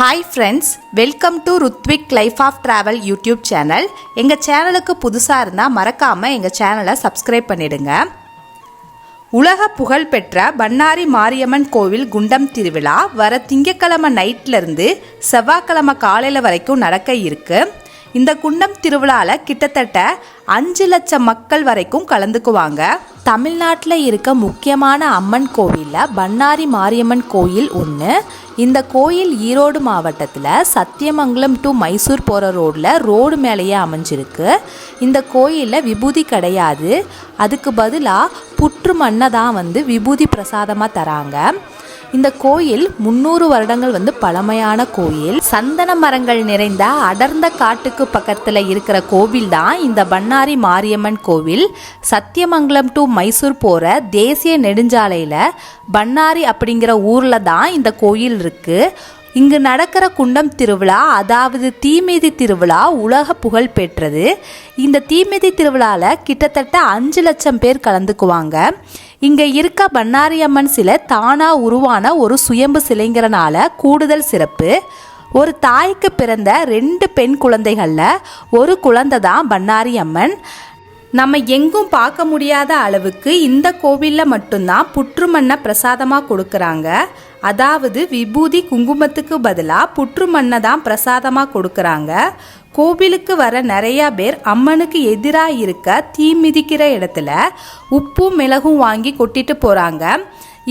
Hi friends welcome to Ruthvik life of travel YouTube channel எங்கள் சேனலுக்கு புதுசாக இருந்தால் மறக்காமல் எங்கள் சேனலை சப்ஸ்கிரைப் பண்ணிடுங்க. உலக புகழ்பெற்ற பண்ணாரி மாரியம்மன் கோவில் குண்டம் திருவிழா வர திங்கக்கிழமை நைட்லேருந்து செவ்வாய்க்கிழமை காலையில் வரைக்கும் நடக்க இருக்கு. இந்த குண்டம் திருவிழாவில் கிட்டத்தட்ட அஞ்சு லட்சம் மக்கள் வரைக்கும் கலந்துக்குவாங்க. தமிழ்நாட்டில் இருக்க முக்கியமான அம்மன் கோவிலில் பண்ணாரி மாரியம்மன் கோயில் ஒன்று இந்த கோயில் ஈரோடு மாவட்டத்தில் சத்தியமங்கலம் டு மைசூர் போகிற ரோடில் ரோடு மேலேயே அமைஞ்சிருக்கு. இந்த கோயிலில் விபூதி கிடையாது. அதுக்கு பதிலாக புற்று மண்ணை தான் வந்து விபூதி பிரசாதமாக தராங்க. இந்த கோயில் முன்னூறு வருடங்கள் வந்து பழமையான கோயில். சந்தன மரங்கள் நிறைந்த அடர்ந்த காட்டுக்கு பக்கத்தில் இருக்கிற கோவில் தான் இந்த பண்ணாரி மாரியம்மன் கோவில். சத்தியமங்கலம் டு மைசூர் போகிற தேசிய நெடுஞ்சாலையில் பண்ணாரி அப்படிங்கிற ஊரில் தான் இந்த கோயில் இருக்குது இங்கு நடக்கிற குண்டம் திருவிழா அதாவது தீமிதி திருவிழா உலக புகழ் பெற்றது. இந்த தீமிதி திருவிழாவில் கிட்டத்தட்ட அஞ்சு லட்சம் பேர் கலந்துக்குவாங்க. இங்கே இருக்க பண்ணாரி அம்மன் சிலை தானாக உருவான ஒரு சுயம்பு சிலைங்கிறனால கூடுதல் சிறப்பு. ஒரு தாய்க்கு பிறந்த ரெண்டு பெண் குழந்தைகளில் ஒரு குழந்தை தான் பண்ணாரி அம்மன் நம்ம எங்கும் பார்க்க முடியாத அளவுக்கு இந்த கோவிலில் மட்டும்தான் புற்றுமண்ணை பிரசாதமாக கொடுக்குறாங்க. அதாவது விபூதி குங்குமத்துக்கு பதிலாக புற்று மண்ணை தான் பிரசாதமாக கொடுக்குறாங்க. கோவிலுக்கு வர நிறையா பேர் அம்மனுக்கு எதிராக இருக்க தீ மிதிக்கிற இடத்துல உப்பும் மிளகும் வாங்கி கொட்டிட்டு போகிறாங்க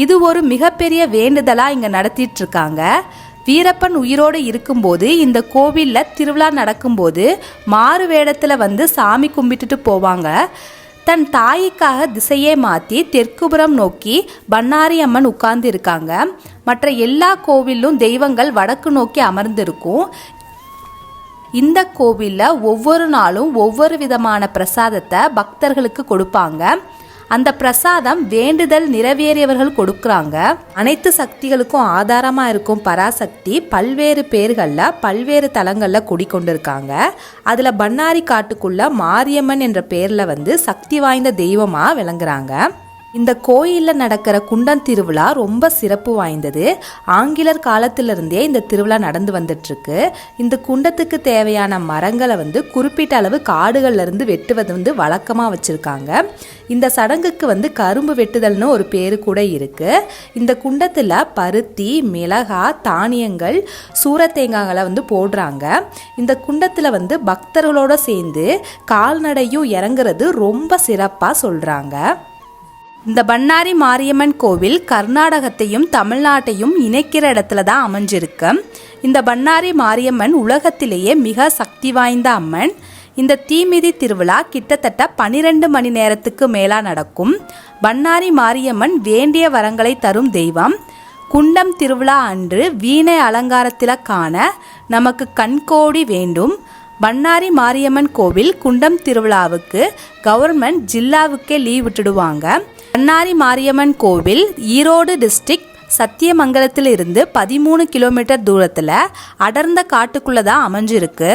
இது ஒரு மிகப்பெரிய வேண்டுதலாக இங்கே நடத்திட்டு இருக்காங்க. வீரப்பன் உயிரோடு இருக்கும்போது இந்த கோவிலில் திருவிழா நடக்கும்போது மாறு வேடத்தில் வந்து சாமி கும்பிட்டுட்டு போவாங்க. தன் தாய்க்காக திசையே மாற்றி தெற்குபுறம் நோக்கி பண்ணாரி அம்மன் உட்கார்ந்து இருக்காங்க மற்ற எல்லா கோவிலும் தெய்வங்கள் வடக்கு நோக்கி அமர்ந்திருக்கும். இந்த கோவிலில் ஒவ்வொரு நாளும் ஒவ்வொரு விதமான பிரசாதத்தை பக்தர்களுக்கு கொடுப்பாங்க. அந்த பிரசாதம் வேண்டுதல் நிறைவேறியவர்கள் கொடுக்குறாங்க. அனைத்து சக்திகளுக்கும் ஆதாரமாக இருக்கும் பராசக்தி பல்வேறு பேர்களில் பல்வேறு தலங்களில் குடிக்கொண்டிருக்காங்க. அதில் பண்ணாரி காட்டுக்குள்ள மாரியம்மன் என்ற பேரில் வந்து சக்தி வாய்ந்த தெய்வமாக விளங்குறாங்க. இந்த கோயிலில் நடக்கிற குண்டம் திருவிழா ரொம்ப சிறப்பு வாய்ந்தது. ஆங்கிலர் காலத்திலிருந்தே இந்த திருவிழா நடந்து வந்துட்டுருக்கு இந்த குண்டத்துக்கு தேவையான மரங்களை வந்து குறிப்பிட்ட அளவு காடுகள்லேருந்து வெட்டுவது வந்து வழக்கமாக வச்சுருக்காங்க. இந்த சடங்குக்கு வந்து கரும்பு வெட்டுதல்னு ஒரு பேர் கூட இருக்குது இந்த குண்டத்தில் பருத்தி மிளகா தானியங்கள் சூரத்தேங்காய்களை வந்து போடுறாங்க. இந்த குண்டத்தில் வந்து பக்தர்களோட சேர்ந்து கால்நடையும் இறங்குறது ரொம்ப சிறப்பாக சொல்கிறாங்க இந்த பண்ணாரி மாரியம்மன் கோவில் கர்நாடகத்தையும் தமிழ்நாட்டையும் இணைக்கிற இடத்துல தான் அமைஞ்சிருக்கு. இந்த பண்ணாரி மாரியம்மன் உலகத்திலேயே மிக சக்தி வாய்ந்த அம்மன். இந்த தீமிதி திருவிழா கிட்டத்தட்ட பனிரெண்டு மணி நேரத்துக்கு மேலாக நடக்கும். பண்ணாரி மாரியம்மன் வேண்டிய வரங்களை தரும் தெய்வம். குண்டம் திருவிழா அன்று வீணை அலங்காரத்தில் காண நமக்கு கண்கோடி வேண்டும். பண்ணாரி மாரியம்மன் கோவில் குண்டம் திருவிழாவுக்கு கவர்மெண்ட் ஜில்லாவுக்கே லீவ் விட்டுடுவாங்க. பண்ணாரி மாரியம்மன் கோவில் ஈரோடு டிஸ்ட்ரிக்ட் சத்தியமங்கலத்திலிருந்து பதிமூணு கிலோமீட்டர் தூரத்தில் அடர்ந்த காட்டுக்குள்ளே தான் அமைஞ்சிருக்கு.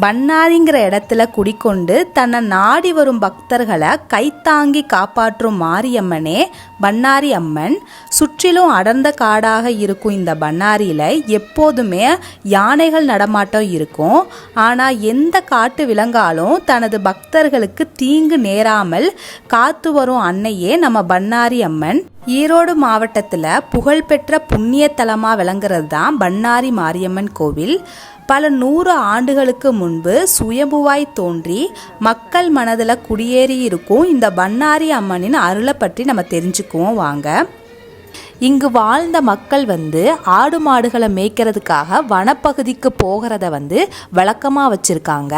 பண்ணாரிங்கிற இடத்துல குடிக்கொண்டு தன்னை நாடி வரும் பக்தர்களை கைத்தாங்கி காப்பாற்றும் மாரியம்மனே பண்ணாரி அம்மன். சுற்றிலும் அடர்ந்த காடாக இருக்கும் இந்த பண்ணாரியில் எப்போதுமே யானைகள் நடமாட்டம் இருக்கும். ஆனால் எந்த காட்டு விலங்காலும் தனது பக்தர்களுக்கு தீங்கு நேராமல் காத்து வரும் அன்னையே நம்ம பண்ணாரி அம்மன். ஈரோடு மாவட்டத்தில் புகழ்பெற்ற புண்ணிய தலமாக விளங்குறது தான் பண்ணாரி மாரியம்மன் கோவில். பல நூறு ஆண்டுகளுக்கு முன்பு சுயம்புவாய் தோன்றி மக்கள் மனதில் குடியேறி இருக்கும் இந்த பண்ணாரி அம்மனின் அருளை பற்றி நம்ம தெரிஞ்சுக்குவோம் வாங்க. இங்கு வாழ்ந்த மக்கள் வந்து ஆடு மாடுகளை மேய்க்கிறதுக்காக வனப்பகுதிக்கு போகிறத வந்து வழக்கமாக வச்சுருக்காங்க.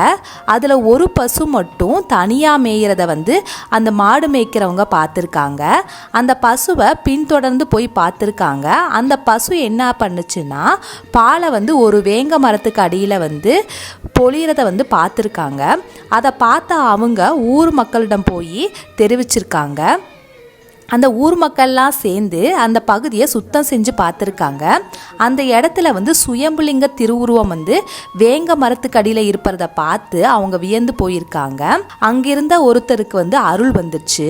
அதில் ஒரு பசு மட்டும் தனியாக மேய்கிறத வந்து அந்த மாடு மேய்க்கிறவங்க பார்த்துருக்காங்க. அந்த பசுவை பின்தொடர்ந்து போய் பார்த்துருக்காங்க. அந்த பசு என்ன பண்ணுச்சுன்னா பாலை வந்து ஒரு வேங்க மரத்துக்கு அடியில் வந்து பொழியிறத வந்து பார்த்துருக்காங்க. அதை பார்த்த அவங்க ஊர் மக்களிடம் போய் தெரிவிச்சிருக்காங்க. அந்த ஊர் மக்கள்லாம் சேர்ந்து அந்த பகுதியை சுத்தம் செஞ்சு பார்த்துருக்காங்க. அந்த இடத்துல வந்து சுயம்புலிங்க திருவுருவம் வந்து வேங்க மரத்துக்கு அடியில் இருப்பதை பார்த்து அவங்க வியந்து போயிருக்காங்க. அங்கிருந்த ஒருத்தருக்கு வந்து அருள் வந்துச்சு.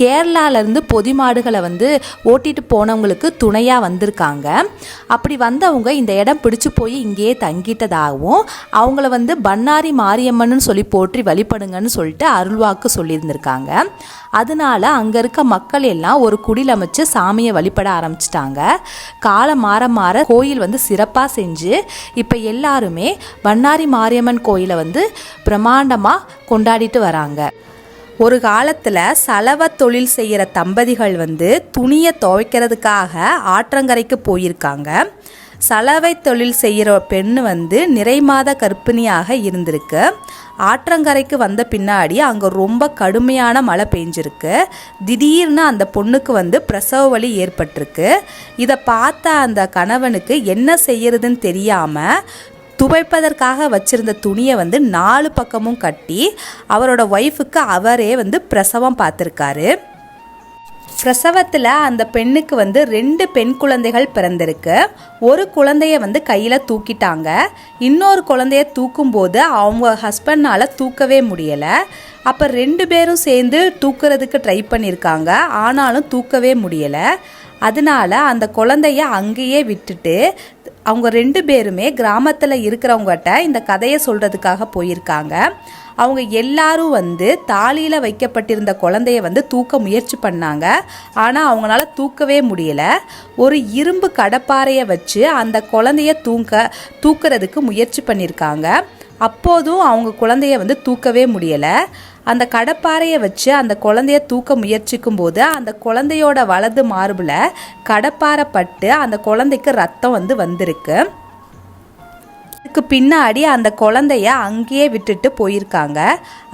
கேரளாவிலேருந்து பொதி மாடுகளை வந்து ஓட்டிட்டு போனவங்களுக்கு துணையாக வந்திருக்காங்க. அப்படி வந்தவங்க இந்த இடம் பிடிச்சு போய் இங்கேயே தங்கிட்டதாகவும் அவங்கள வந்து பண்ணாரி மாரியம்மன் சொல்லி போற்றி வழிபடுங்கன்னு சொல்லிட்டு அருள்வாக்கு சொல்லியிருந்திருக்காங்க. அதனால அங்கே இருக்க மக்கள் எல்லாம் ஒரு குடில் அமைச்சு சாமியை வழிபட ஆரம்பிச்சிட்டாங்க. காலம் மாற மாற கோயில் வந்து சிறப்பாக செஞ்சு இப்போ எல்லாருமே பண்ணாரி மாரியம்மன் கோயிலை வந்து பிரம்மாண்டமாக கொண்டாடிட்டு வராங்க. ஒரு காலத்தில் சலவை தொழில் செய்கிற தம்பதிகள் வந்து துணியை துவைக்கிறதுக்காக ஆற்றங்கரைக்கு போயிருக்காங்க. சலவை தொழில் செய்கிற பெண் வந்து நிறைமாத கர்ப்பிணியாக இருந்திருக்கு. ஆற்றங்கரைக்கு வந்த பின்னாடி அங்கே ரொம்ப கடுமையான மழை பெஞ்சிருக்கு. திடீர்னு அந்த பொண்ணுக்கு வந்து பிரசவ வலி ஏற்பட்டிருக்கு. இதை பார்த்த அந்த கணவனுக்கு என்ன செய்யறதுன்னு தெரியாமல் துவைப்பதற்காக வச்சிருந்த துணியை வந்து நாலு பக்கமும் கட்டி அவரோட ஒய்ஃபுக்கு அவரே வந்து பிரசவம் பார்த்துருக்காரு. பிரசவத்தில் அந்த பெண்ணுக்கு வந்து ரெண்டு பெண் குழந்தைகள் பிறந்திருக்கு. ஒரு குழந்தைய வந்து கையில் தூக்கிட்டாங்க. இன்னொரு குழந்தைய தூக்கும்போது அவங்க ஹஸ்பண்ட்னால் தூக்கவே முடியலை. அப்போ ரெண்டு பேரும் சேர்ந்து தூக்குறதுக்கு ட்ரை பண்ணியிருக்காங்க ஆனாலும் தூக்கவே முடியலை. அதனால அந்த குழந்தைய அங்கேயே விட்டுட்டு அவங்க ரெண்டு பேருமே கிராமத்தில் இருக்கிறவங்ககிட்ட இந்த கதையை சொல்கிறதுக்காக போயிருக்காங்க. அவங்க எல்லாரும் வந்து தாலியில் வைக்கப்பட்டிருந்த குழந்தைய வந்து தூக்க முயற்சி பண்ணாங்க. ஆனால் அவங்களால தூக்கவே முடியல. ஒரு இரும்பு கடப்பாறையை வச்சு அந்த குழந்தைய தூக்க தூக்குறதுக்கு முயற்சி பண்ணியிருக்காங்க அப்போதும் அவங்க குழந்தைய வந்து தூக்கவே முடியலை. அந்த கடப்பாறையை வச்சு அந்த குழந்தைய தூக்க முயற்சிக்கும் போது அந்த குழந்தையோட வலது மார்பில் கடப்பாறை பட்டு அந்த குழந்தைக்கு ரத்தம் வந்து வந்திருக்கு. அதுக்கு பின்னாடி அந்த குழந்தைய அங்கேயே விட்டுட்டு போயிருக்காங்க.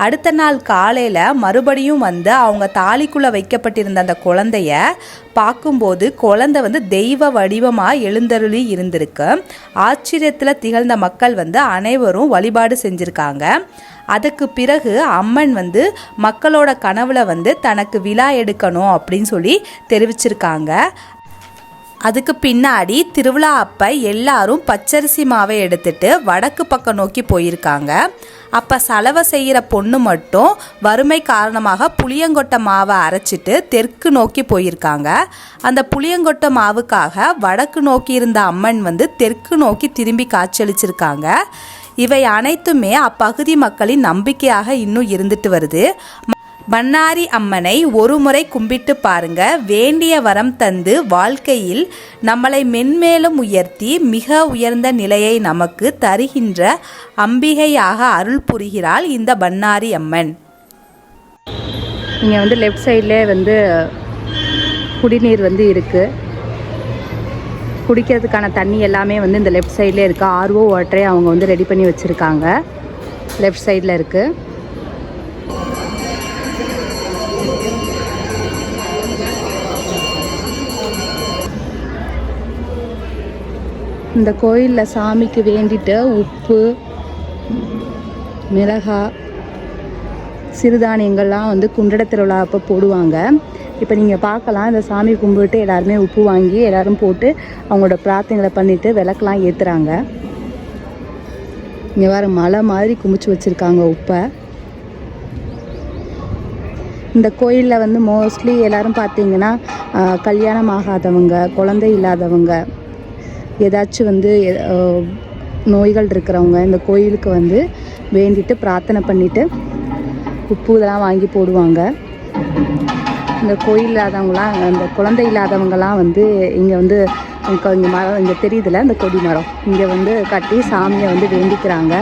அடுத்த நாள் காலையில் மறுபடியும் வந்து அவங்க தாலிக்குள்ளே வைக்கப்பட்டிருந்த அந்த குழந்தைய பார்க்கும்போது குழந்தை வந்து தெய்வ வடிவமாக எழுந்தருளி இருந்திருக்கு. ஆச்சரியத்தில் திகழ்ந்த மக்கள் வந்து அனைவரும் வழிபாடு செஞ்சுருக்காங்க. அதுக்கு பிறகு அம்மன் வந்து மக்களோட கனவுல வந்து தனக்கு விழா எடுக்கணும் அப்படின்னு சொல்லி தெரிவிச்சிருக்காங்க. அதுக்கு பின்னாடி திருவிழா அப்போ எல்லாரும் பச்சரிசி மாவை எடுத்துட்டு வடக்கு பக்கம் நோக்கி போயிருக்காங்க. அப்போ சலவை செய்கிற பொண்ணு மட்டும் வறுமை காரணமாக புளியங்கொட்டை மாவை அரைச்சிட்டு தெற்கு நோக்கி போயிருக்காங்க. அந்த புளியங்கொட்டை மாவுக்காக வடக்கு நோக்கி இருந்த அம்மன் வந்து தெற்கு நோக்கி திரும்பி காட்சியளிச்சிருக்காங்க. இவை அனைத்துமே அப்பகுதி மக்களின் நம்பிக்கையாக இன்னும் இருந்துட்டு வருது. பண்ணாரி அம்மனை ஒரு முறை கும்பிட்டு பாருங்க. வேண்டிய வரம் தந்து வாழ்க்கையில் நம்மளை மென்மேலும் உயர்த்தி மிக உயர்ந்த நிலையை நமக்கு தருகின்ற அம்பிகையாக அருள் புரிகிறாள் இந்த பண்ணாரி அம்மன். இங்கே வந்து லெஃப்ட் சைட்லே வந்து குடிநீர் வந்து இருக்குது குடிக்கிறதுக்கான தண்ணி எல்லாமே வந்து இந்த லெஃப்ட் சைட்லேயே இருக்குது ஆர்ஓ வாட்டரே அவங்க வந்து ரெடி பண்ணி வச்சுருக்காங்க. லெஃப்ட் சைடில் இருக்குது இந்த கோயிலில் சாமிக்கு வேண்டிட்டு உப்பு மிளகாய் சிறுதானியங்கள்லாம் வந்து குண்டட திருவிழா அப்போ போடுவாங்க. இப்போ நீங்கள் பார்க்கலாம் இந்த சாமி கும்பிட்டு எல்லாருமே உப்பு வாங்கி எல்லோரும் போட்டு அவங்களோட பிரார்த்தனைகளை பண்ணிவிட்டு விளக்கெலாம் ஏற்றுறாங்க இங்கே வேறு மலை மாதிரி குமிச்சு வச்சுருக்காங்க உப்பை. இந்த கோயிலில் வந்து மோஸ்ட்லி எல்லோரும் பார்த்தீங்கன்னா கல்யாணம் ஆகாதவங்க குழந்தை இல்லாதவங்க ஏதாச்சும் வந்து நோய்கள் இருக்கிறவங்க இந்த கோயிலுக்கு வந்து வேண்டிட்டு பிரார்த்தனை பண்ணிவிட்டு உப்பு இதெல்லாம் வாங்கி போடுவாங்க. இந்த கோயில் இல்லாதவங்களாம் இந்த குழந்தை இல்லாதவங்கலாம் வந்து இங்கே வந்து இங்கே மரம் இங்கே தெரியுதுல இந்த கொடி மரம். இங்கே வந்து கட்டி சாமியை வந்து வேண்டிக்கிறாங்க.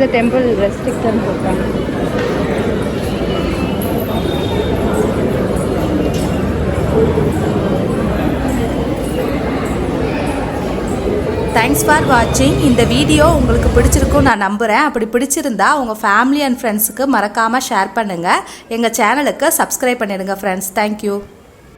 த டெம்பிள் ரெஸ்ட்ரிக்டன் போட்டாங்க தேங்க்ஸ் ஃபார் வாட்சிங் இந்த வீடியோ உங்களுக்கு பிடிச்சிருக்கும் நான் நம்புகிறேன் அப்படி பிடிச்சிருந்தா உங்கள் ஃபேமிலி அண்ட் ஃப்ரெண்ட்ஸுக்கு மறக்காமல் ஷேர் பண்ணுங்கள் எங்கள் சேனலுக்கு சப்ஸ்கிரைப் பண்ணிடுங்க ஃப்ரெண்ட்ஸ் தேங்க்யூ